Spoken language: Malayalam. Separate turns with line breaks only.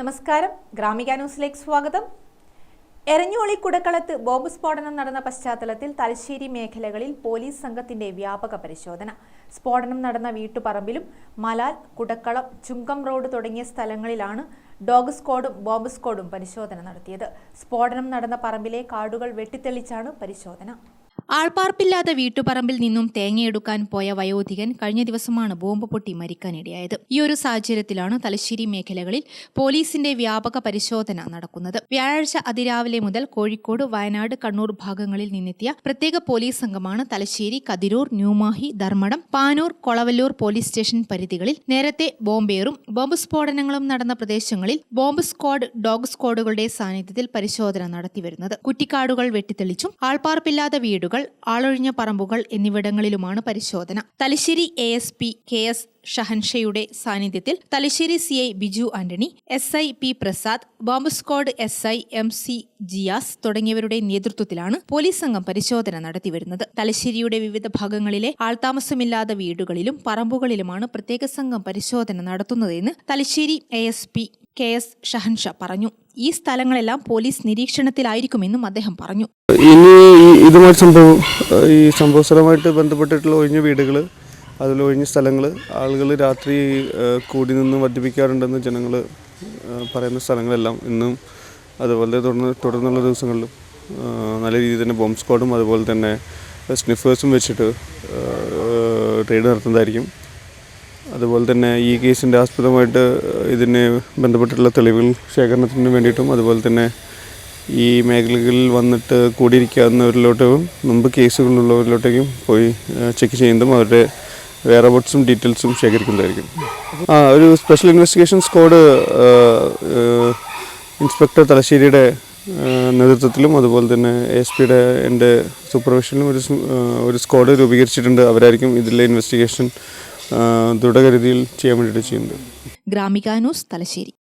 നമസ്കാരം. ഗ്രാമിക ന്യൂസിലേക്ക് സ്വാഗതം. എരഞ്ഞോളി കുടക്കളത്ത് ബോംബ് സ്ഫോടനം നടന്ന പശ്ചാത്തലത്തിൽ തലശ്ശേരി മേഖലകളിൽ പോലീസ് സംഘത്തിന്റെ വ്യാപക പരിശോധന. സ്ഫോടനം നടന്ന വീട്ടുപറമ്പിലും മലാൽ കുടക്കളം ചുങ്കം റോഡ് തുടങ്ങിയ സ്ഥലങ്ങളിലാണ് ഡോഗ് സ്ക്വാഡും ബോംബ് സ്ക്വാഡും പരിശോധന നടത്തിയത്. സ്ഫോടനം നടന്ന പറമ്പിലെ കാടുകൾ വെട്ടിത്തെളിച്ചാണ് പരിശോധന.
ആൾപ്പാർപ്പില്ലാത്ത വീട്ടുപറമ്പിൽ നിന്നും തേങ്ങയെടുക്കാൻ പോയ വയോധികൻ കഴിഞ്ഞ ദിവസമാണ് ബോംബ് പൊട്ടി മരിക്കാനിടയായത്. ഈ ഒരു സാഹചര്യത്തിലാണ് തലശ്ശേരി മേഖലകളിൽ പോലീസിന്റെ വ്യാപക പരിശോധന നടക്കുന്നത്. വ്യാഴാഴ്ച അതിരാവിലെ മുതൽ കോഴിക്കോട് വയനാട് കണ്ണൂർ ഭാഗങ്ങളിൽ നിന്നെത്തിയ പ്രത്യേക പോലീസ് സംഘമാണ് തലശ്ശേരി കതിരൂർ ന്യൂമാഹി ധർമ്മടം പാനൂർ കൊളവല്ലൂർ പോലീസ് സ്റ്റേഷൻ പരിധികളിൽ നേരത്തെ ബോംബേറും ബോംബ് സ്ഫോടനങ്ങളും നടന്ന പ്രദേശങ്ങളിൽ ബോംബ് സ്ക്വാഡ് ഡോഗ് സ്ക്വാഡുകളുടെ സാന്നിധ്യത്തിൽ പരിശോധന നടത്തിവരുന്നത്. കുറ്റിക്കാടുകൾ വെട്ടിത്തെളിച്ചും ആൾപ്പാർപ്പില്ലാത്ത വീടുകൾ ആളൊഴിഞ്ഞ പറമ്പുകൾ എന്നിവിടങ്ങളിലുമാണ് പരിശോധന. Thalassery A S P K S ഷഹൻഷയുടെ സാന്നിധ്യത്തിൽ Thalassery C I Biju Antony S I P Prasad bomb squad S I M C Jiyas തുടങ്ങിയവരുടെ നേതൃത്വത്തിലാണ് പോലീസ് സംഘം പരിശോധന നടത്തിവരുന്നത്. തലശ്ശേരിയുടെ വിവിധ ഭാഗങ്ങളിലെ ആൾതാമസമില്ലാത്ത വീടുകളിലും പറമ്പുകളിലുമാണ് പ്രത്യേക സംഘം പരിശോധന നടത്തുന്നതെന്ന് Thalassery A S P K S Shahansha പറഞ്ഞു. ഈ സ്ഥലങ്ങളെല്ലാം പോലീസ് നിരീക്ഷണത്തിലായിരിക്കുമെന്നും അദ്ദേഹം പറഞ്ഞു.
ഇനി ഇതുമായി സംഭവം ഈ സംഭവ സ്ഥലമായിട്ട് ബന്ധപ്പെട്ടിട്ടുള്ള ഒഴിഞ്ഞ വീടുകൾ അതിൽ ഒഴിഞ്ഞ സ്ഥലങ്ങൾ ആളുകൾ രാത്രി കൂടി നിന്ന് മദ്യപിക്കാറുണ്ടെന്ന് ജനങ്ങൾ പറയുന്ന സ്ഥലങ്ങളെല്ലാം ഇന്നും അതുപോലെ തുടർന്ന് തുടർന്നുള്ള ദിവസങ്ങളിലും നല്ല രീതിയിൽ തന്നെ ബോംബ് സ്ക്വാഡും അതുപോലെ തന്നെ സ്നിഫേഴ്സും വെച്ചിട്ട് റെയ്ഡ് നടത്തുന്നതായിരിക്കും. അതുപോലെ തന്നെ ഈ കേസിന്റെ ആസ്പദമായിട്ട് ഇതിന് ബന്ധപ്പെട്ടിട്ടുള്ള തെളിവുകൾ ശേഖരണത്തിന് വേണ്ടിയിട്ടും അതുപോലെ തന്നെ ഈ മേഖലകളിൽ വന്നിട്ട് കൂടിയിരിക്കാവുന്നവരിലോട്ടും മുമ്പ് കേസുകളുള്ളവരിലോട്ടേക്കും പോയി ചെക്ക് ചെയ്യുന്നതും അവരുടെ വേറെ ബോട്ട്സും ഡീറ്റെയിൽസും ശേഖരിക്കുന്നതായിരിക്കും. ആ ഒരു സ്പെഷ്യൽ ഇൻവെസ്റ്റിഗേഷൻ സ്ക്വാഡ് ഇൻസ്പെക്ടർ തലശ്ശേരിയുടെ നേതൃത്വത്തിലും അതുപോലെ തന്നെ എസ് പിയുടെ എന്റെ സൂപ്പർവിഷനിലും ഒരു ഒരു സ്ക്വാഡ് രൂപീകരിച്ചിട്ടുണ്ട്. അവരായിരിക്കും ഇതിലെ ഇൻവെസ്റ്റിഗേഷൻ ദൃഢഗതിയിൽ ചെയ്യാൻ വേണ്ടിയിട്ട് ചെയ്യുന്നത്.
ഗ്രാമിക തലശ്ശേരി.